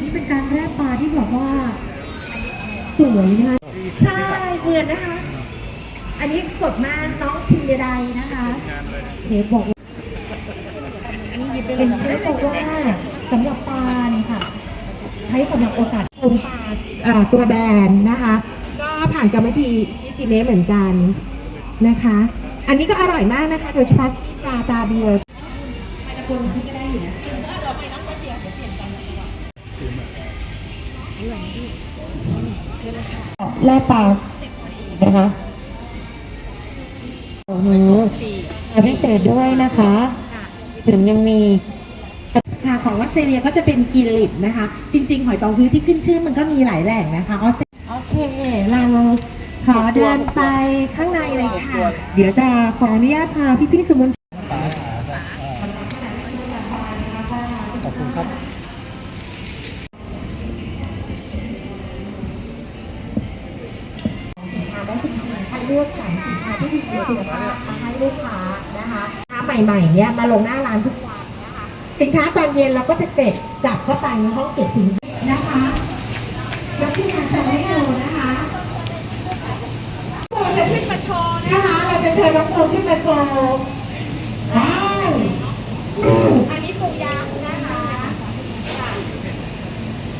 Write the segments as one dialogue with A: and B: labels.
A: นี่เป็นการแร่ปลาที่แบบว่า สวยนะคะใช่เหมือนนะคะ อันนี้สดมากน้องทิมใดนะคะเชฟบอกเป็นเชฟบอกว่าสำหรับปลาเนี่ยค่ะ ใช้สำหรับโอกาสชมปลาเอ่อตัวแบนนะคะ ก็ผ่านกรรมวิธีที่จีเมเหมือนกันนะคะ อันนี้ก็อร่อยมากนะคะ โดยเฉพาะปลาตาเบียวจะคนที่ก็ได้อยู่นะ แล่ปลานะคะโอ้โหมาพิเศษด้วยนะคะ ถึงยังมีค่ะของออสเตรเลียก็จะเป็นกินลิบนะคะ จริง ๆ หอยตองพื้นที่ขึ้นชื่อมันก็มีหลายแหล่งนะคะออสเตรโอเคเราขอเดินไปข้างในเลยค่ะ เดี๋ยวจะขออนุญาตพาพี่ๆสมุน
B: ขอบคุณครับ
A: เลือกสรรสินค้าที่ดีมีคุณภาพมาให้ลูกค้านะคะค้าใหม่ๆเนี่ยมาลงหน้าร้านทุกวันนะคะสินค้าตอนเย็นเราก็จะเก็บกลับเข้าไปในห้องเก็บสินค้านะคะแล้วที่งานจะให้ดูนะคะเราจะขึ้นมาโชว์นะคะ เราจะเชิญน้องโมขึ้นมาโชว์าวอันนี้ปูยักษ์นะคะ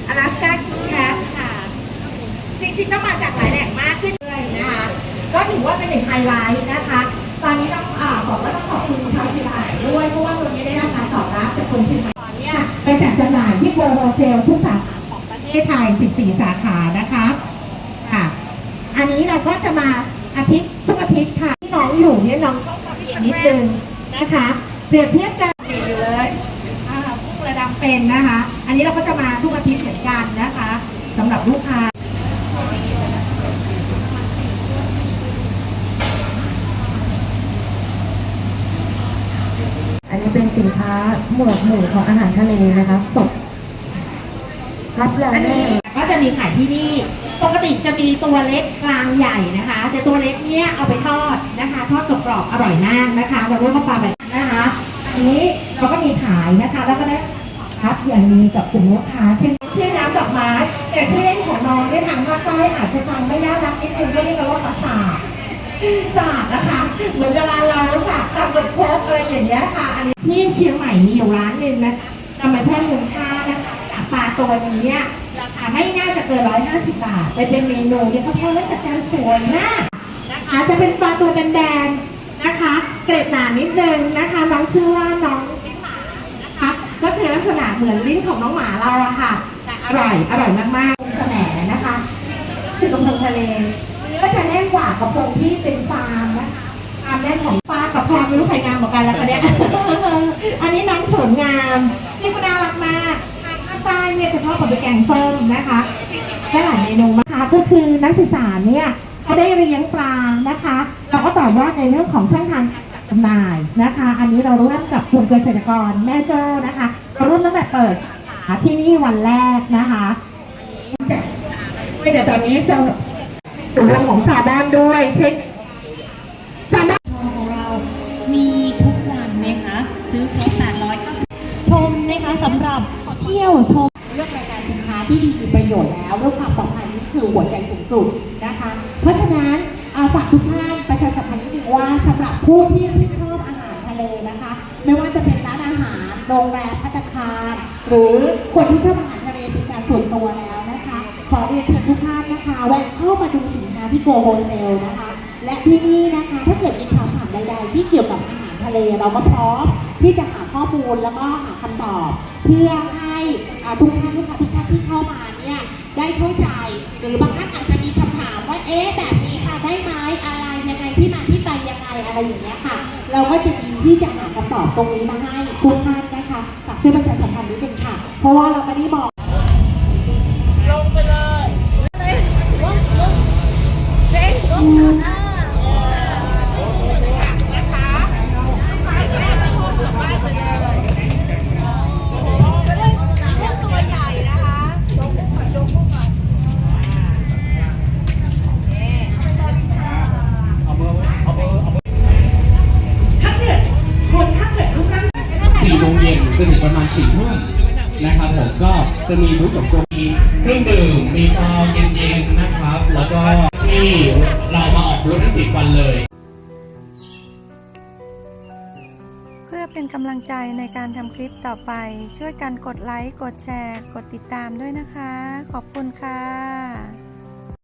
A: อลาสกาคิงแคทค่ะ จริงๆก็มาจากหลายแหล่งมากขึ้นเลยนะคะ ก็ถือว่าเป็นหนึ่งไฮไลท์นะคะ ตอนนี้ต้องอบอกว่าต้องขอบคุณชาวเชียงใหม่ด้วยเพราะว่าตัวนี้ได้รับการตอบรับจากคนเชียงใหม่ตอนนี้ไปจัดจำหน่ายที่โกลโฮเซลทุกสาขาของประเทศไทย 14 สาขานะคะค่ะ อันนี้เราก็จะมาอาทิตย์ทุกอาทิตย์ค่ะที่น้องอยู่เนี่ยน้องต้องมาเปลี่ยนนิดนึงนะคะ เปรียบเทียบกันอยู่เลยอ่าพุ่งระดำเป็นนะคะ อันนี้เราก็จะมาทุกอาทิตย์เหมือนกันนะคะสำหรับลูกค้า อันนี้เป็นสินค้าหมวดหมู่ของอาหารทะเลนะคะสดรับรองอันนี้ก็จะมีขายที่นี่ ปกติจะมีตัวเล็กกลางใหญ่นะคะ แต่ตัวเล็กเนี้ยเอาไปทอดนะคะ ทอดกรอบๆอร่อยมากนะคะเราเรียกว่าปลาแบบนะคะอันนี้เราก็มีขายนะคะ แล้วก็ได้รับอย่างนี้กับกลุ่มลูกค้าเช่นเช่นน้ำดอกไม้แต่ชื่อเล่นของน้องในทางภาคใต้อาจจะฟังไม่น่ารักนิดนึงก็เรียกนว่าปลาสาทสาดนะคะเหมือนเวลาเรา ค่ะตำบอะไรอย่างเงี้ยค่ะ อันนี้ที่เชียงใหม่มีอยู่ร้านหนึ่งนะคะนำมาเพิ่มมูลค่านะคะจากปลาตัวนี้เนี่ยราคาไม่น่าจะเกิน150บาทไปเป็นเมนูเนี่ยเขาทอดแล้วจัดจานสวยมากนะคะจะเป็นปลาตัวแบนๆนะคะ เกรดหนานิดนึงนะคะน้องชื่อว่าน้องลิ้นหมานะคะก็คือลักษณะเหมือนลิ้นของน้องหมาเราอะค่ะอร่อยอร่อยมากๆแสนนะคะคือกระพงทะเลเนื้อจะแน่นกว่ากระพงที่เป็นฟาร์มนะคะความแน่นของปลากับ พรไม่รู้ใครงามกว่ากันแล้วกันเนี่ย อันนี้น้องสวยงามชื่อก็น่ารักมากทางภาคใต้เนี่ยจะชอบกับไปแกงส้มนะคะได้หลายเมนูนะคะก็คือนักศึกษาเนี่ยเขาได้เลี้ยงปลานะคะ เราก็ต่อยอดในเรื่องของช่องทางการจำหน่ายนะคะ อันนี้เราร่วมกับกลุ่มเกษตรกรแม่โจ้นะคะเราร่วมตั้งแต่เปิดสาขาที่นี่วันแรกนะคะด้วยแต่ตอนนี้จะส่วนรวมของซาด้านด้วยเช่น ซื้
C: อครบ890ชมนะคะสำหรับเที่ยวชม
A: เลือกรายการสินค้าที่ดีมีประโยชน์แล้วเรื่องความปลอดภัยนี่คือหัวใจสูงสุดนะคะ เพราะฉะนั้นฝากทุกท่านประชาสัมพันธ์นิดนึงว่าสำหรับผู้ที่ชื่นชอบอาหารทะเลนะคะ ไม่ว่าจะเป็นร้านอาหารโรงแรมพัตคารหรือคนที่ชอบอาหารทะเลเป็นการส่วนตัวแล้วนะคะ ขอเรียนเชิญทุกท่านนะคะแวะเข้ามาดูสินค้าที่โกโฮเซลนะคะ และที่นี่นะคะถ้าเกิดมีคำถามใดๆที่เกี่ยวกับอาหาร ทะเลเราก็พร้อมที่จะหาข้อมูลแล้วก็หาคำตอบ เพื่อให้ทุกท่านลูกค้าทุกท่านที่เข้ามาเนี่ยได้เข้าใจหรือบางท่านอาจจะมีคำถามว่าเอ๊ะแบบนี้ค่ะได้ไหมอะไรยังไงที่มาที่ไปยังไงอะไรอย่างเงี้ยค่ะ เราก็จะมีที่จะหาคำตอบตรงนี้มาให้ทุกท่านนะคะฝากช่วยประชาสัมพันธ์นิดนึงค่ะ เพราะว่าเราไม่ได้บอก
B: เอาเบอร์เอาเบอร์เอาเบอร์
A: ถ้าเกิดคนถ้าเกิดรูปร่าง
D: สี่โมงนะมาณสี่ทุ่มนะครับผมก็จะมีบูธของตัวมีเครื่องดื่มมีฟองเย็นๆนะครับ แล้วก็ที่เรามาออกบูธทั้งสิบวันเลย
E: เพื่อเป็นกำลังใจในการทำคลิปต่อไป ช่วยกันกดไลค์ กดแชร์ กดติดตามด้วยนะคะ ขอบคุณค่ะ